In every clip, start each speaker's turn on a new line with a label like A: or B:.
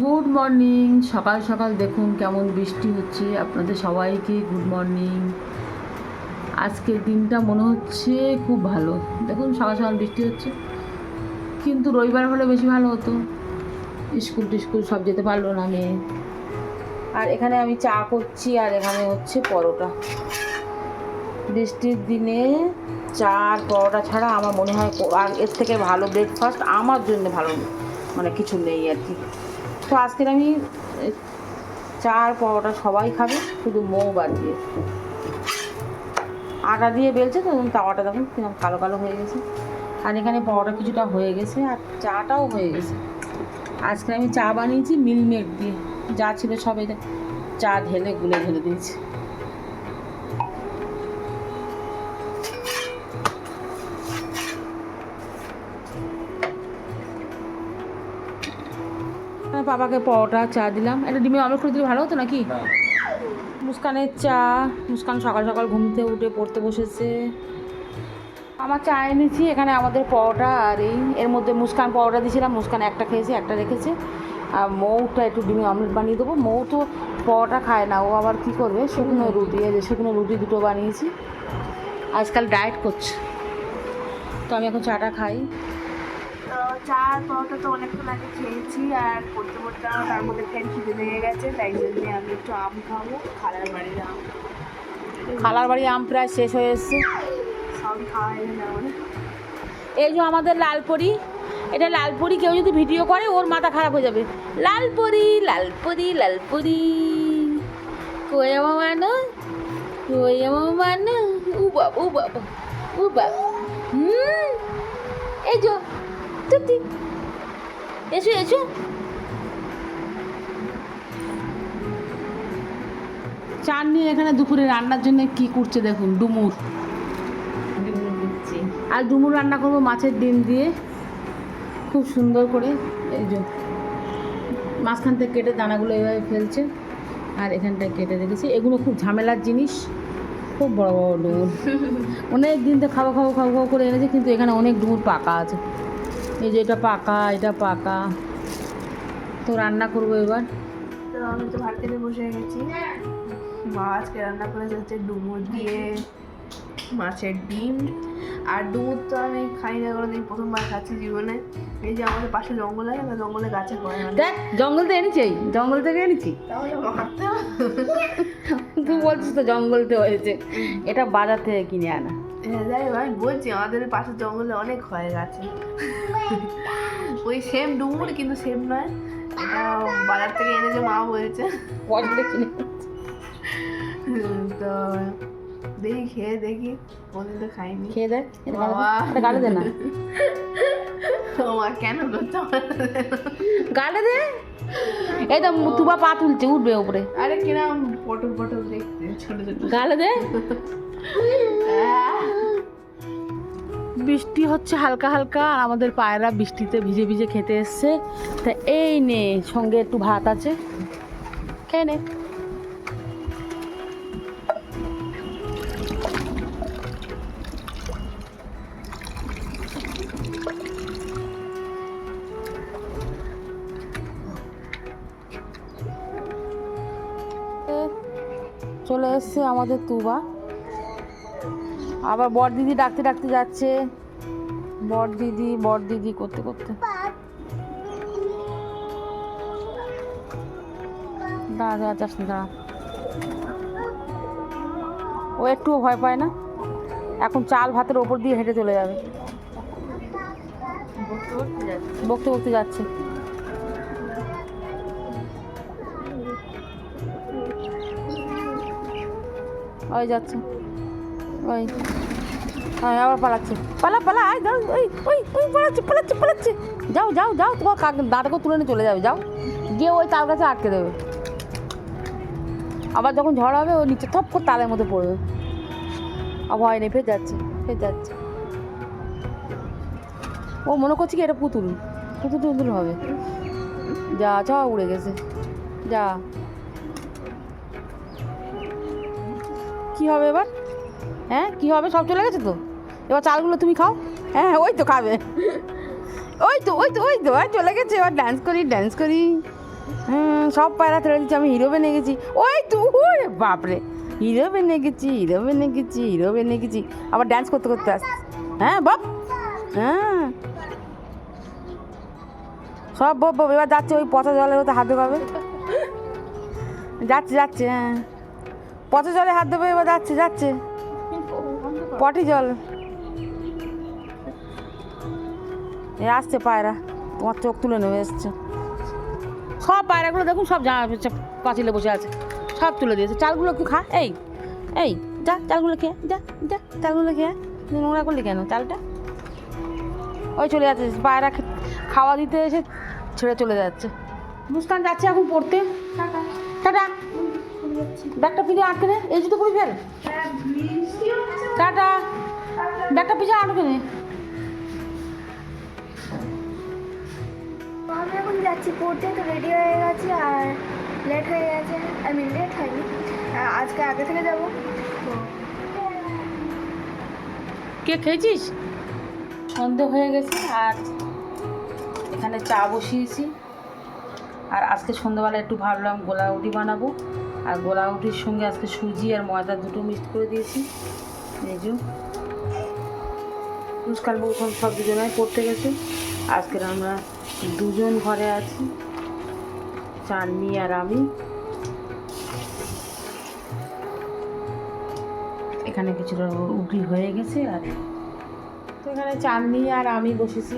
A: Good morning সকাল সকাল দেখুন কেমন বৃষ্টি হচ্ছে। আপনাদের সবাইকে গুড মর্নিং আজকের দিনটা মনে হচ্ছে খুব ভালো। দেখুন সকাল সকাল বৃষ্টি হচ্ছে। কিন্তু রবিবার হলে বেশি ভালো হতো। স্কুল টিস্কুল সব যেতে পারল না মেয়ে। আর এখানে আমি চা করছি আর এখানে হচ্ছে পরোটা। বৃষ্টির দিনে চা আর পরোটা ছাড়া আমার মনে হয় আর এর থেকে ভালো ব্রেকফাস্ট আমার জন্য ভালো মানে কিছু নেই আর কি। তো আজকের আমি চা আর পরোটা সবাই খাবে, শুধু মৌ বাদ দিয়ে। আটা দিয়ে বেলছে তো তাওয়াটা দেখুন কীরকম কালো কালো হয়ে গেছে। আর এখানে পরোটা কিছুটা হয়ে গেছে, আর চাটাও হয়ে গেছে। আজকে আমি চা বানিয়েছি মিলমেট দিয়ে, যা ছিল সবাই চা ঢেলে গুলে ঢেলে দিয়েছি। বাবাকে পরোটা চা দিলাম। একটা ডিমের অমলেট করে দিলে ভালো হতো নাকি? মুস্কানের চা মুস্কান সকাল সকাল ঘুম থেকে উঠে পড়তে বসেছে। আমার চা এনেছি এখানে আমাদের পরোটা আর এই এর মধ্যে মুস্কান পরোটা দিয়েছিলাম মুস্কান একটা খেয়েছে একটা রেখেছে। আর মৌটা একটু ডিমে অমলেট বানিয়ে দেবো। মৌ তো পরোটা খায় না ও আবার কী করবে? শুকনো রুটি যে শুকনো রুটি দুটো বানিয়েছি। আজকাল ডায়েট করছে। তো আমি এখন চাটা খাই।
B: চা পরোটা তো অনেকক্ষণ আগে খেয়েছি আর পড়তে পড়তে আমার তার মধ্যে ফ্যান খিদে লেগে গেছে তাই জন্য আমি একটু আম খাব খালার বাড়ির আম।
A: খালার বাড়ি আম প্রায় শেষ হয়ে এসছে।
B: সবই খাওয়া হয়ে গেছে
A: এই যে আমাদের লালপরি এটা লালপরি কেউ যদি ভিডিও করে ওর মাথা খারাপ হয়ে যাবে। লালপরি লালপরি লালপরি আমার মানো আমার মানো উ বাবা উ বাবা উ বাবা। হুম এই যো তুতি এসো এসো চাননি এখানে দুপুরে রান্নার জন্য কি করছে দেখুন ডুমুর। আর ডুমুর রান্না করব মাছের ডিম দিয়ে খুব সুন্দর করে এই যে। মাঝখান থেকে কেটে দানাগুলো এইভাবে ফেলছে আর এখানটায় কেটে রেখেছি। এগুলো খুব ঝামেলার জিনিস খুব বড় বড় ডুমুর। অনেক দিন তো খাওয়া খাওয়া খাওয়া খাওয়া করে এনেছে কিন্তু এখানে অনেক ডুমুর পাকা আছে। এই যে এটা পাকা এটা পাকা। তো রান্না করব এবার।
B: তো আমি তো ভাত খেতে বসে গেছি। মা আজকে রান্না করেছে হচ্ছে ডুমুর দিয়ে মাছের ডিম। আর ডুমুর তো আমি খাই না কোনোদিন প্রথমবার খাচ্ছি জীবনে। এই যে আমাদের পাশে জঙ্গল আছে না জঙ্গলে গাছে না।
A: দেখ জঙ্গল থেকে এনেছি জঙ্গল থেকে এনেছি। তুই বলছিস তো জঙ্গল থেকে হয়েছে। এটা বাজার থেকে কিনে আনা।
B: হ্যাঁ যাই ভাই বলছি আমাদের পাশের জঙ্গলে অনেক হয় গাছে। ওই সেম ডুমুর কিন্তু সেম নয়। এটা বাজার থেকে এনেছে মা বলছে।
A: কিনে
B: তো দেখি খেয়ে দেখি। কোনদিন তো খাইনি।
A: খেয়ে দেখ গালে দে। না।
B: মা কেন
A: গালে দে। এই তো তুবা পা তুলছে উঠবে উপরে।
B: আরে কিরম পটল পটল দেখতে ছোট ছোট।
A: গালে দে। বৃষ্টি হচ্ছে হালকা হালকা, আর আমাদের পায়রা বৃষ্টিতে ভিজে ভিজে খেতে এসছে। তা এই নে, সঙ্গে একটু ভাত আছে। খেয়ে নে। চলে এসছে আমাদের তুবা। আবার বর দিদি ডাকতে ডাকতে যাচ্ছে। বর দিদি বর দিদি করতে করতে দাঁড়া। ও একটুও ভয় পায় না। এখন চাল ভাতের ওপর দিয়ে হেঁটে চলে যাবে।
B: বকতে বকতে যাচ্ছে।
A: ওই যাচ্ছে। ওই হ্যাঁ আবার পালাচ্ছে। পালা পালা, আয় যাও ওই ওই ওই, পালাচ্ছে পালাচ্ছে পালাচ্ছে। যাও যাও যাও, তোমার কাক দাঁড়াকে তুলে নিয়ে চলে যাবে, যাও। গিয়ে ওই তাল গাছে আটকে দেবে। আবার যখন ঝড় হবে, ও নিচে থপ করে তালের মধ্যে পড়বে। আর ভয় নেই, ফের যাচ্ছে ফের যাচ্ছে। ও মনে করছে কি, এটা পুতুল। পুতুল টুতুল হবে। যা, চ, উড়ে গেছে। যা। কি হবে এবার? হ্যাঁ কি হবে? সব চলে গেছে তো? এবার চালগুলো তুমি খাও। হ্যাঁ ওই তো খাবে। ওই তো ওই তো ওই তো আর চলে গেছে। এবার ডান্স করি ড্যান্স করি। হুম সব পায়রা তুলে দিচ্ছি, আমি হিরো বেনে গেছি। ওই তুই বাপরে। হিরো বেনে গেছি হিরো বেনে গেছি হিরো বেনে গেছি। আবার ড্যান্স করতে করতে আসছি হ্যাঁ বাপ। হ্যাঁ। সব বব বব এবার যাচ্ছে ওই পচা জলের ওতে হাত দেবে যাচ্ছে যাচ্ছে হ্যাঁ। পচা জলে হাত দেবে, এবার যাচ্ছে যাচ্ছে। পটি জল। এ আসছে পায়রা তোমার চোখ তুলে নেবে এসছে। সব পায়রাগুলো দেখুন সব জামা পাঁচিলে বসে আছে সব তুলে দিয়েছে। চালগুলো একটু খা এই এই যা চালগুলো খেয়ে যা যা চালগুলো খেয়ে নোংরা করলি কেন চালটা? ওই চলে যাচ্ছে পায়রা খাওয়া দিতে এসে ছেড়ে চলে যাচ্ছে। মুস্কান যাচ্ছে এখন পড়তে। টাটা। ব্যাগটা পিছিয়ে আটকে নে এই জুতো পরি ফেল। টাটা। ব্যাগটা পিছিয়ে আটকে নে
C: আমি এখন যাচ্ছি পড়তে তো রেডি হয়ে গেছি আর লেট হয়ে গেছে। আই মিন লেট হয়নি। আজকে আগে থেকে যাব।
A: কে খেয়েছিস? সন্ধে হয়ে গেছে আর এখানে চা বসিয়েছি। আর আজকে সন্ধ্যাবেলা একটু ভাবলাম গোলাউটি বানাবো। আর গোলাউটির সঙ্গে আজকে সুজি আর ময়দা দুটো মিক্সড করে দিয়েছি। যে। মুস্কান বউখন সব দুজনাই পড়তে গেছে। আজকের আমরা দুজন ঘরে আছি। চাননি আর আমি। এখানে কিছুটা উগলি হয়ে গেছে আর তো এখানে চাননি আর আমি বসেছি।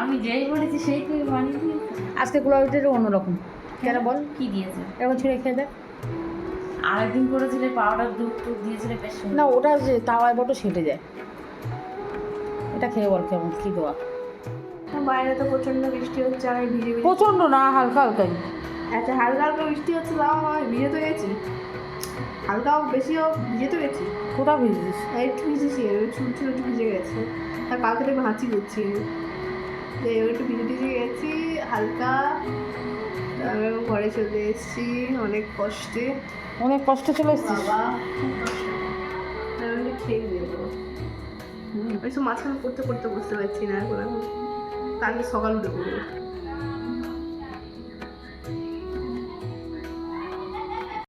D: আমি যেই বলেছি সেই তুই বানিয়ে
A: আজকে গোলাউটিটা অন্যরকম। কেন বল?
D: কি দিয়েছে?
A: এরকম ছিঁড়ে খেয়ে দেখ।
D: আরেকদিন করেছিলে পাউডার দুধ টুধ দিয়েছিলে বেশ
A: না ওটা যে তাওয়ায় বটো সেটে যায়। এটা খেয়ে বল কেমন কী দেওয়া?
B: বাইরে তো প্রচণ্ড বৃষ্টি হচ্ছে আমি ভিজে ভিজে
A: প্রচণ্ড না হালকা হালকাই।
B: আচ্ছা হালকা হালকা বৃষ্টি হচ্ছে তাও আমি ভিজে তো গেছি। হালকাও বেশিও ভিজে তো গেছি।
A: কোথাও ভিজেছিস?
B: আর একটু ভিজেছি চুল একটু ভিজে গেছে। আর কালকে থেকে হাঁচি করছি একটু ভিজে ভিজে গেছি হালকা তারপরে আমি ঘরে চলে এসেছি অনেক কষ্টে।
A: অনেক কষ্ট চলে এসছিস।
B: আমি খেয়ে দেবো ওই সব মাঝখানে পড়তে পড়তে বুঝতে পারছি না এখন এখন কালকে সকাল উঠে পড়ব।